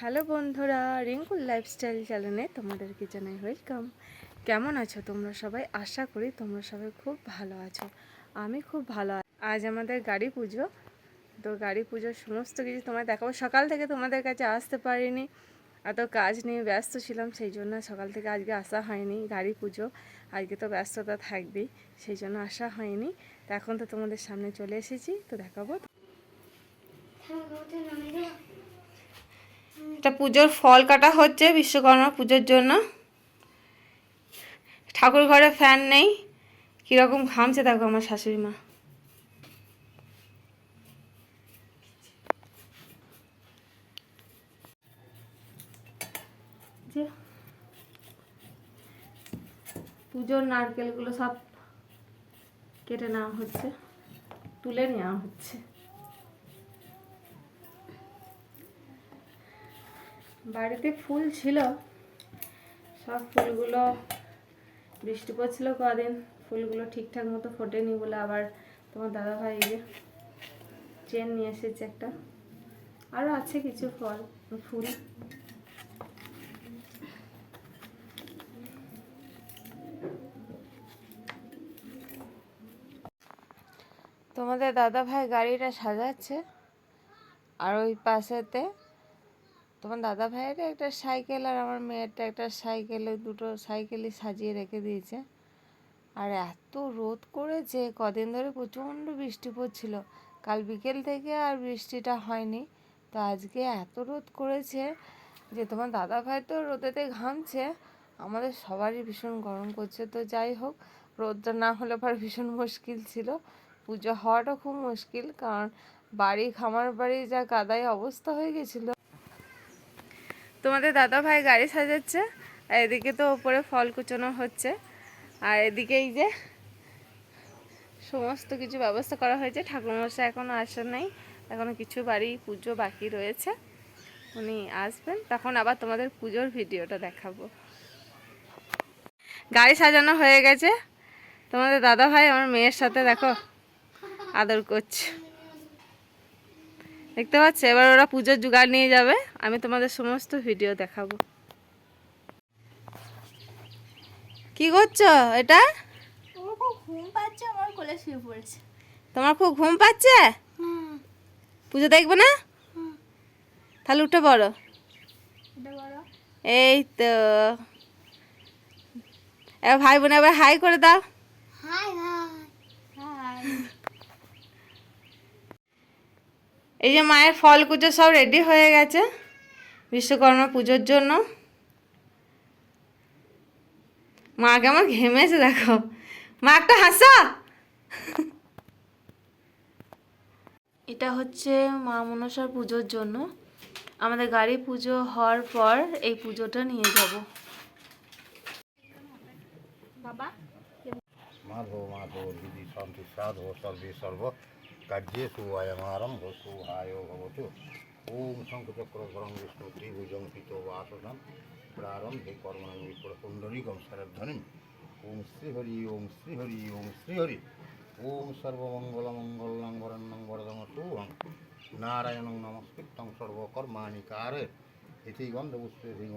Hello বন্ধুরা রিঙ্কুল lifestyle চ্যানেলে তোমাদেরকে জানাই ওয়েলকাম কেমন আছো তোমরা সবাই? আশা করি তোমরা সবাই খুব ভালো আছো। আমি খুব ভালো আছি। আজ আমাদের গাড়ি পুজো। তো গাড়ি পুজোর সমস্ত কিছু তোমায় দেখাবো। সকাল থেকে তোমাদের কাছে আসতে পারিনি। এত কাজ নিয়ে ব্যস্ত ছিলাম, সেই জন্য সকাল থেকে আজকে আসা হয়নি গাড়ি পুজো। আজকে তো ব্যস্ততা থাকবেই, সেই জন্য আসা হয়নি। তো এখন তো তোমাদের সামনে চলে এসেছি, তো দেখাবো। এটা পুজোর ফল কাটা হচ্ছে বিশ্বকর্মা পুজোর জন্য। ঠাকুর ঘরে ফ্যান নেই, কীরকম ঘামছে দেখো আমার শাশুড়ি মা। পুজোর নারকেলগুলো সব কেটে নেওয়া হচ্ছে, তুলে নেওয়া হচ্ছে। বাড়িতে ফুল ছিল। সব ফুলগুলো বৃষ্টি পড়ছিল কদিন। ফুলগুলো ঠিকঠাক মতো ফোটেনি বলে আবার তোমার দাদাভাই যে চেন নিয়ে এসেছে একটা। আরও আছে কিছু ফল, ফুল। তোমাদের দাদা ভাই গাড়িটা সাজাচ্ছে। আর ওই পাশেতে তোমার দাদা ভাইয়ের একটা সাইকেল আর আমার মেয়েরটা একটা সাইকেল, ওই দুটো সাইকেলই সাজিয়ে রেখে দিয়েছে। আর এত রোদ করেছে কদিন ধরে প্রচণ্ড বৃষ্টি পড়ছিল। কাল বিকেল থেকে আর বৃষ্টিটা হয়নি। তো আজকে এত রোদ করেছে যে তোমার দাদা ভাই তো রোদেতে ঘামছে। আমাদের সবারই ভীষণ গরম করছে। তো যাই হোক, রোদটা না হলে পর ভীষণ মুশকিল ছিল। পুজো হওয়াটা খুব মুশকিল, কারণ বাড়ি, খামার বাড়ি যা কাদায় অবস্থা হয়ে গেছিল। তোমাদের দাদা ভাই গাড়ি সাজাচ্ছে, আর এদিকে তো ওপরে ফল কুচোনো হচ্ছে। আর এদিকে এই যে সমস্ত কিছু ব্যবস্থা করা হয়েছে, ঠাকুরমশাই এখনও আসেন নাই এখনও কিছু বাড়ি পুজো বাকি রয়েছে, উনি আসবেন, তখন আবার তোমাদের পুজোর ভিডিওটা দেখাবো। গাড়ি সাজানো হয়ে গেছে। তোমাদের দাদা ভাই আমার মেয়ের সাথে দেখো, আদর করছে। দেখতে পাচ্ছ? এবার ওরা পুজোর জোগাড় নিয়ে যাবে। আমি তোমাদের সমস্ত ভিডিও দেখাবো। কি করছ? এটা? ঘুম পাচ্ছে আমার কোলে শুয়ে পড়েছে। তোমার খুব ঘুম পাচ্ছে? পুজো দেখবে না? তাহলে উঠে পড়ো। এই তো। এবার ভাই বোন এবার হাই করে দাও। হাই হাই হাই এই যে মায়ের ফল কুচো সব রেডি হয়ে গেছে বিশ্বকর্মা পুজোর জন্য। মা কেমন ঘেমেছে দেখো। মা একটা হাসা। এটা হচ্ছে মা মনসার পুজোর জন্য। আমাদের গাড়ি পুজো হওয়ার পর এই পুজোটা নিয়ে যাব। বাবা? মাধব মাধব বিধি শান্তি সাধু সর্বে সর্ব। কার্যে সুয়ায়মারম সুহায় ভবতু। ওম শঙ্খচক্র ধরম বিষ্ণু ত্রিভুজং পিত বাসন প্রারম্ভে কর্মণ বিপ্র কুণ্ডলিকম শরধ্বনিম ওম শ্রীহরি ওম শ্রীহরি ওম শ্রীহরি। ওম সর্বমঙ্গল মঙ্গলং বরণ্যং বরদম শুভং নারায়ণং নমস্কৃতং সর্বকর্মাণি কারে ইতি গন্ধপুষ্পে সিংহ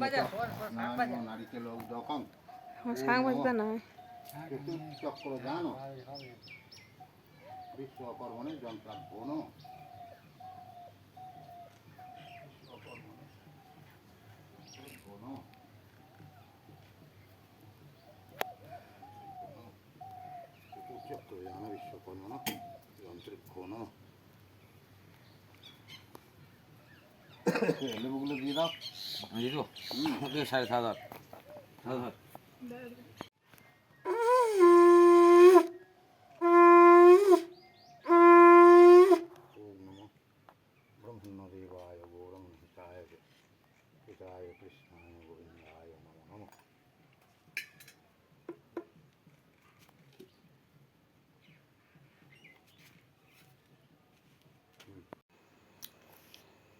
নারিকেল দকং না চক্র বিশ্বকর্মণ যন্ত্রের ঘন লেবুগুলো দিয়ে দাও। দিয়ে দেবো? সাড়ে সাত হাজার। সাত আট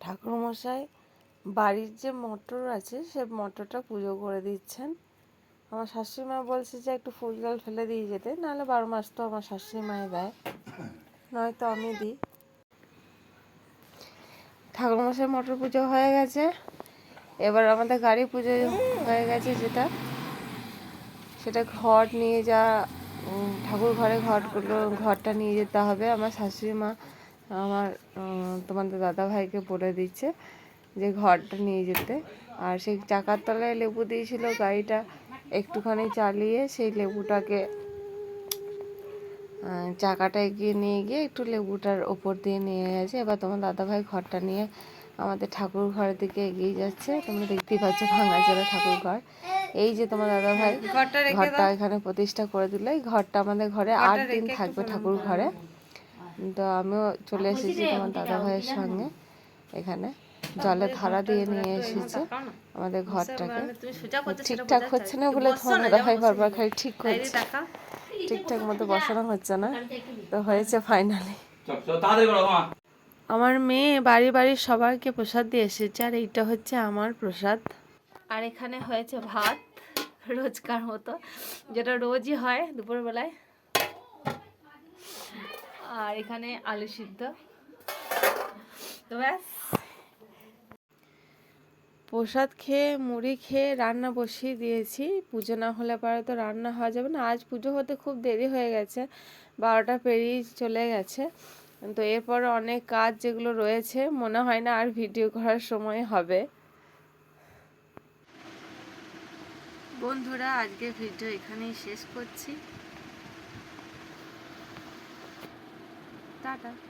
ঠাকুরমশাই, বাড়ির যে মটর আছে, সে মটরটা পুজো করে দিচ্ছেন। আমার শাশুড়ি মা বলছে যে একটু ফুল জল ফেলে দিয়ে যেতে, নাহলে বারো মাস তো আমার শাশুড়ি মাই দেয়। নয়তো আমি দিই। ঠাকুরমশাই, মটর পুজো হয়ে গেছে। এবার আমাদের গাড়ি পুজো হয়ে গেছে যেটা। সেটা ঘট নিয়ে যা ঠাকুর ঘরে ঘটগুলো ঘরটা নিয়ে যেতে হবে। আমার শাশুড়ি মা আমার তোমাদের দাদা ভাইকে বলে দিচ্ছে যে ঘরটা নিয়ে যেতে। আর সেই চাকার তলায় লেবু দিয়েছিল গাড়িটা একটুখানি চালিয়ে সেই লেবুটাকে চাকাটা এগিয়ে নিয়ে গিয়ে একটু লেবুটার ওপর দিয়ে নিয়ে গেছে। এবার তোমার দাদা ভাই ঘরটা নিয়ে আমাদের ঠাকুর ঘরের দিকে এগিয়ে যাচ্ছে। তোমরা দেখতেই পাচ্ছ ভাঙাচোরা ঠাকুর ঘর। এই যে তোমার দাদা ভাই ঘরটা এখানে প্রতিষ্ঠা করে দিল। এই ঘরটা আমাদের ঘরে আট দিন থাকবে ঠাকুর ঘরে। তো আমিও চলে এসেছি তোমার দাদা ভাইয়ের সঙ্গে। এখানে জলে ধারা দিয়ে নিয়ে এসেছে। আমাদের ঘরটাকে। ঠিকঠাক হচ্ছে না বলে তোমার দাদা ভাই বারবার খালি ঠিক করছে ঠিকঠাক মতো বসানো হচ্ছে না। তো হয়েছে ফাইনালি আমার মেয়ে বাড়ি বাড়ি সবাইকে প্রসাদ দিয়ে এসেছে আর এইটা হচ্ছে আমার প্রসাদ। আর এখানে হয়েছে ভাত রোজকার মতো যেটা রোজই হয় দুপুরবেলায়। আর এখানে আলু সিদ্ধ। তো ব্যাস। প্রসাদ খেয়ে, মুড়ি খেয়ে, রান্না বসিয়ে দিয়েছি। পুজো না হলে পরে তো রান্না হওয়া যাবে না। আজ পুজো হতে খুব দেরি হয়ে গেছে। বারোটা পেরিয়ে চলে গেছে। তো এরপর অনেক কাজ যেগুলো রয়েছে, মনে হয় না আর ভিডিও করার সময় হবে। বন্ধুরা আজকে ভিডিও এখানেই শেষ করছি। টাটা।